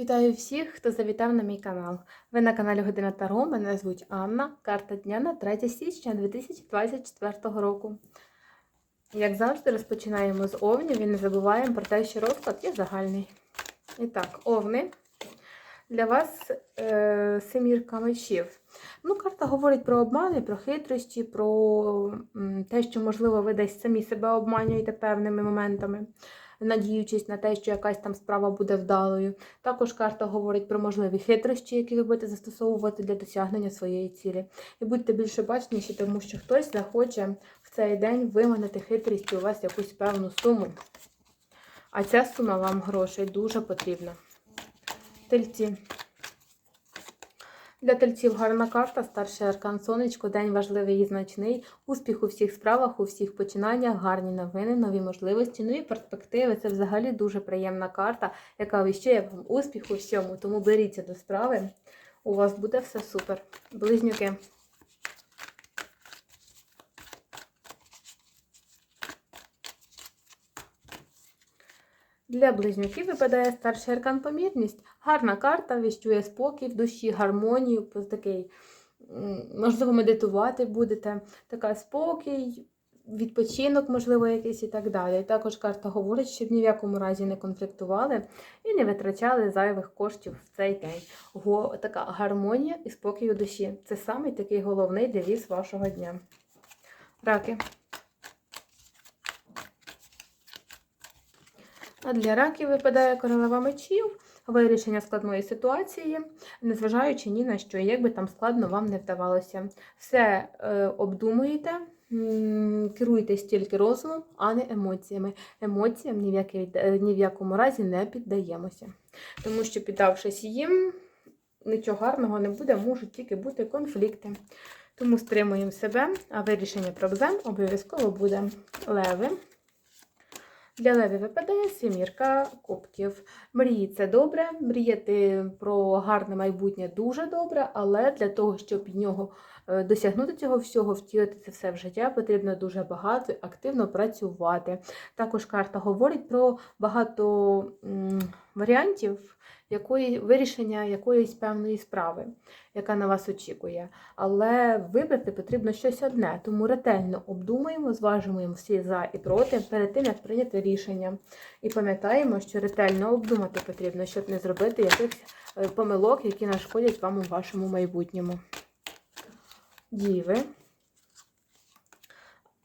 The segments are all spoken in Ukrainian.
Вітаю всіх, хто завітав на мій канал. Ви на каналі Година Таро. Мене звуть Анна. Карта дня на 3 січня 2024 року. Як завжди, розпочинаємо з овнів і не забуваємо про те, що розклад є загальний. І так, овни. Для вас е, семірка мечів. Ну, карта говорить про обмани, про хитрощі, про те, що, можливо, ви десь самі себе обманюєте певними моментами, надіючись на те, що якась там справа буде вдалою. Також карта говорить про можливі хитрощі, які ви будете застосовувати для досягнення своєї цілі. І будьте більше бачніші, тому що хтось захоче в цей день виманити хитрістю у вас якусь певну суму. А ця сума вам грошей дуже потрібна. Тельці. Для тельців гарна карта, старший аркан сонечко, день важливий і значний, успіх у всіх справах, у всіх починаннях, гарні новини, нові можливості, нові перспективи. Це взагалі дуже приємна карта, яка віщує вам успіх у всьому. Тому беріться до справи. У вас буде все супер. Близнюки. Для близнюків випадає старший аркан помірність. Гарна карта, віщує спокій в душі, гармонію, такий, можливо, медитувати будете. Така спокій, відпочинок, можливо, якийсь і так далі. Також карта говорить, щоб ні в якому разі не конфліктували і не витрачали зайвих коштів в цей день. Го, така гармонія і спокій у душі. Це самий такий головний девіз вашого дня. Раки. А для раків випадає королева мечів, вирішення складної ситуації, незважаючи ні на що, як би там складно вам не вдавалося. Все е, обдумуєте, м, керуйтесь тільки розумом, а не емоціями. Емоціям ні в, який, е, ні в якому разі не піддаємося. Тому що, піддавшись їм, нічого гарного не буде, можуть тільки бути конфлікти. Тому стримуємо себе, а вирішення проблем обов'язково буде леви. Для Леві випадає сімірка кубків. Мрії це добре, мріяти про гарне майбутнє дуже добре, але для того, щоб від нього досягнути цього всього, втілити це все в життя, потрібно дуже багато активно працювати. Також карта говорить про багато варіантів якої, вирішення якоїсь певної справи, яка на вас очікує. Але вибрати потрібно щось одне, тому ретельно обдумуємо, зважуємо всі за і проти перед тим, як прийняти рішення. І пам'ятаємо, що ретельно обдумати потрібно, щоб не зробити якихось е, помилок, які нашкодять вам у вашому майбутньому. Діви.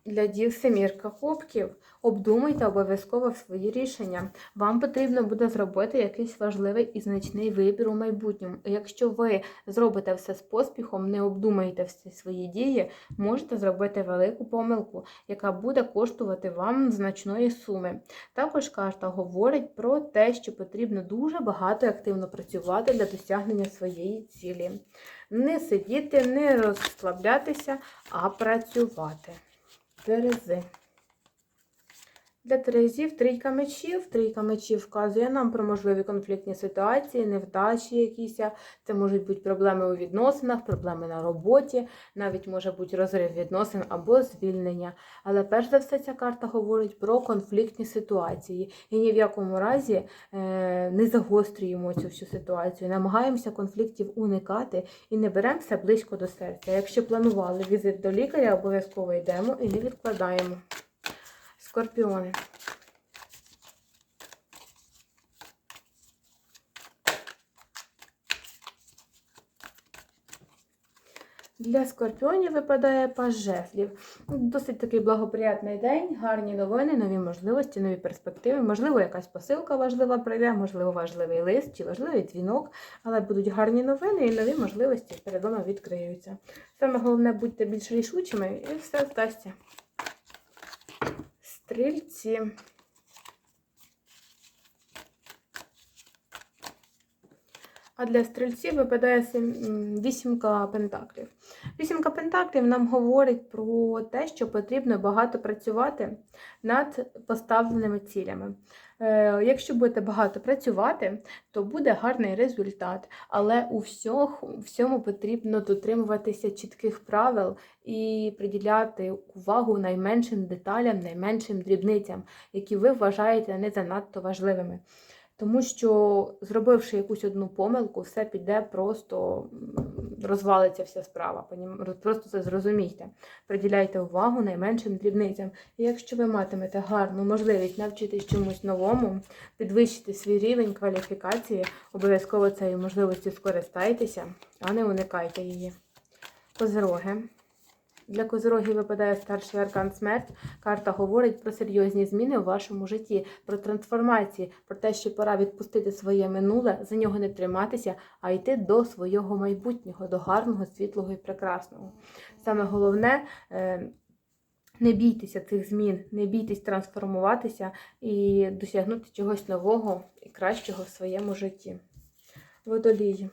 Для дів семірка кубків. Обдумайте обов'язково свої рішення. Вам потрібно буде зробити якийсь важливий і значний вибір у майбутньому. Якщо ви зробите все з поспіхом, не обдумаєте всі свої дії, можете зробити велику помилку, яка буде коштувати вам значної суми. Також карта говорить про те, що потрібно дуже багато і активно працювати для досягнення своєї цілі. Не сидіти, не розслаблятися, а працювати. Терези. Для Терезів трійка мечів. Трійка мечів вказує нам про можливі конфліктні ситуації, невдачі якісь. Це можуть бути проблеми у відносинах, проблеми на роботі, навіть може бути розрив відносин або звільнення. Але перш за все ця карта говорить про конфліктні ситуації. І ні в якому разі е, не загострюємо цю всю ситуацію. Намагаємося конфліктів уникати і не беремо все близько до серця. Якщо планували візит до лікаря, обов'язково йдемо і не відкладаємо. Скорпіони. Для скорпіонів випадає паж жезлів. Досить такий благоприятний день, гарні новини, нові можливості, нові перспективи. Можливо, якась посилка важлива прийде, можливо, важливий лист чи важливий дзвінок, але будуть гарні новини і нові можливості перед вами відкриються. Саме головне, будьте більш рішучими і все вдасться. Стрільці. А для стрільців випадає вісімка пентаклів. Вісімка пентаклів нам говорить про те, що потрібно багато працювати над поставленими цілями. Е, Якщо будете багато працювати, то буде гарний результат. Але у всьох, всьому потрібно дотримуватися чітких правил і приділяти увагу найменшим деталям, найменшим дрібницям, які ви вважаєте не занадто важливими. Тому що, зробивши якусь одну помилку, все піде просто розвалиться вся справа. Просто це зрозумійте. Приділяйте увагу найменшим дрібницям. І якщо ви матимете гарну можливість навчитись чомусь новому, підвищити свій рівень кваліфікації, обов'язково цією можливості скористайтеся, а не уникайте її. Козироги. Для козирогів випадає старший аркан смерть. Карта говорить про серйозні зміни у вашому житті, про трансформації, про те, що пора відпустити своє минуле, за нього не триматися, а йти до свого майбутнього, до гарного, світлого і прекрасного. Саме головне. е, Не бійтеся цих змін, не бійтесь трансформуватися і досягнути чогось нового і кращого в своєму житті. Водолії.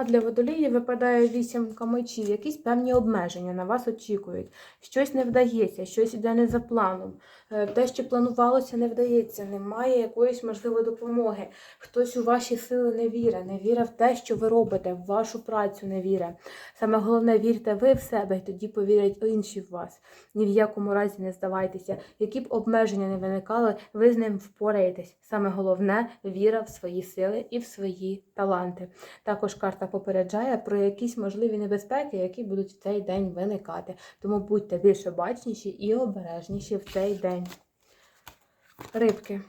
А для водолії випадає вісімка мечів, якісь певні обмеження на вас очікують. Щось не вдається, щось іде не за планом. Е, Те, що планувалося, не вдається, немає якоїсь можливої допомоги. Хтось у ваші сили не вірить, не вірить в те, що ви робите, в вашу працю не вірить. Саме головне, вірте ви в себе, і тоді повірять інші в вас. Ні в якому разі не здавайтеся. Які б обмеження не виникали, ви з ним впораєтесь. Саме головне віра в свої сили і в свої таланти. Також карта попереджає про якісь можливі небезпеки, які будуть в цей день виникати. Тому будьте більш обачніші і обережніші в цей день. Рибки.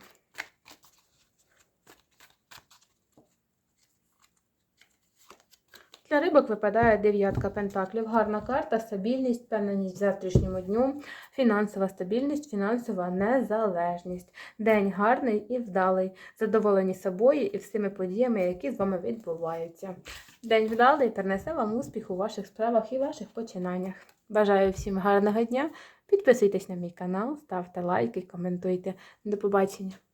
Для рибок випадає дев'ятка пентаклів. Гарна карта, стабільність, впевненість в завтрашньому дню, фінансова стабільність, фінансова незалежність. День гарний і вдалий, задоволені собою і всіми подіями, які з вами відбуваються. День вдалий принесе вам успіх у ваших справах і ваших починаннях. Бажаю всім гарного дня. Підписуйтесь на мій канал, ставте лайки, коментуйте. До побачення!